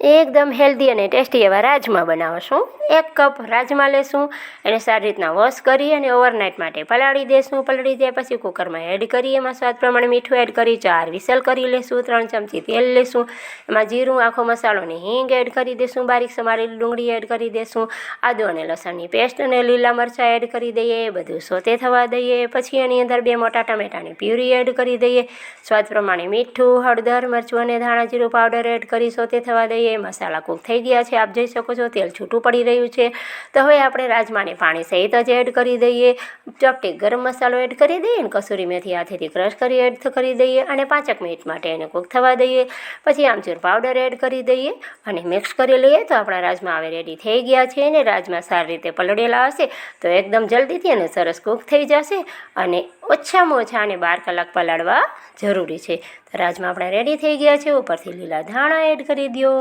એકદમ હેલ્ધી અને ટેસ્ટી એવા રાજમા બનાવશું. એક કપ રાજમા લેશું, એને સારી રીતના વોશ કરી અને ઓવરનાઇટ માટે પલાળી દેશું. પલાળી દે પછી કુકરમાં એડ કરી, એમાં સ્વાદ પ્રમાણે મીઠું એડ કરી, ચાર વિસલ કરી લેશું, ત્રણ ચમચી તેલ લેશું. એમાં જીરું, આખો મસાલો અને હિંગ એડ કરી દેશું, બારીક સમારેલી ડુંગળી એડ કરી દેશું, આદુ અને લસણની પેસ્ટ અને લીલા મરચાં એડ કરી દઈએ બધું સોતે થવા દઈએ. પછી એની અંદર બે મોટા ટમેટાની પ્યુરી એડ કરી દઈએ. સ્વાદ પ્રમાણે મીઠું, હળદર, મરચું અને ધાણા જીરું પાવડર એડ કરી સોતે થવા દઈએ. મસાલા કૂક થઈ ગયા છે. આપ જોઈ શકો છો, તેલ છૂટું પડી રહ્યું છે. તો હવે આપણે રાજમાને પાણી સહિત જ એડ કરી દઈએ. ચપટી ગરમ મસાલો એડ કરી દઈએ અને કસૂરી મેથી હાથેથી ક્રશ કરી એડ કરી દઈએ અને પાંચેક મિનિટ માટે એને કૂક થવા દઈએ. પછી આમચૂર પાવડર એડ કરી દઈએ અને મિક્સ કરી લઈએ તો આપણા રાજમા હવે રેડી થઈ ગયા છે અને રાજમા સારી રીતે પલળેલા હશે તો એકદમ જલ્દીથી અને સરસ કૂક થઈ જશે અને ઓછામાં ઓછા અને બાર કલાક પલાળવા જરૂરી છે. તો રાજમા આપણા રેડી થઈ ગયા છે. ઉપરથી લીલા ધાણા એડ કરી દો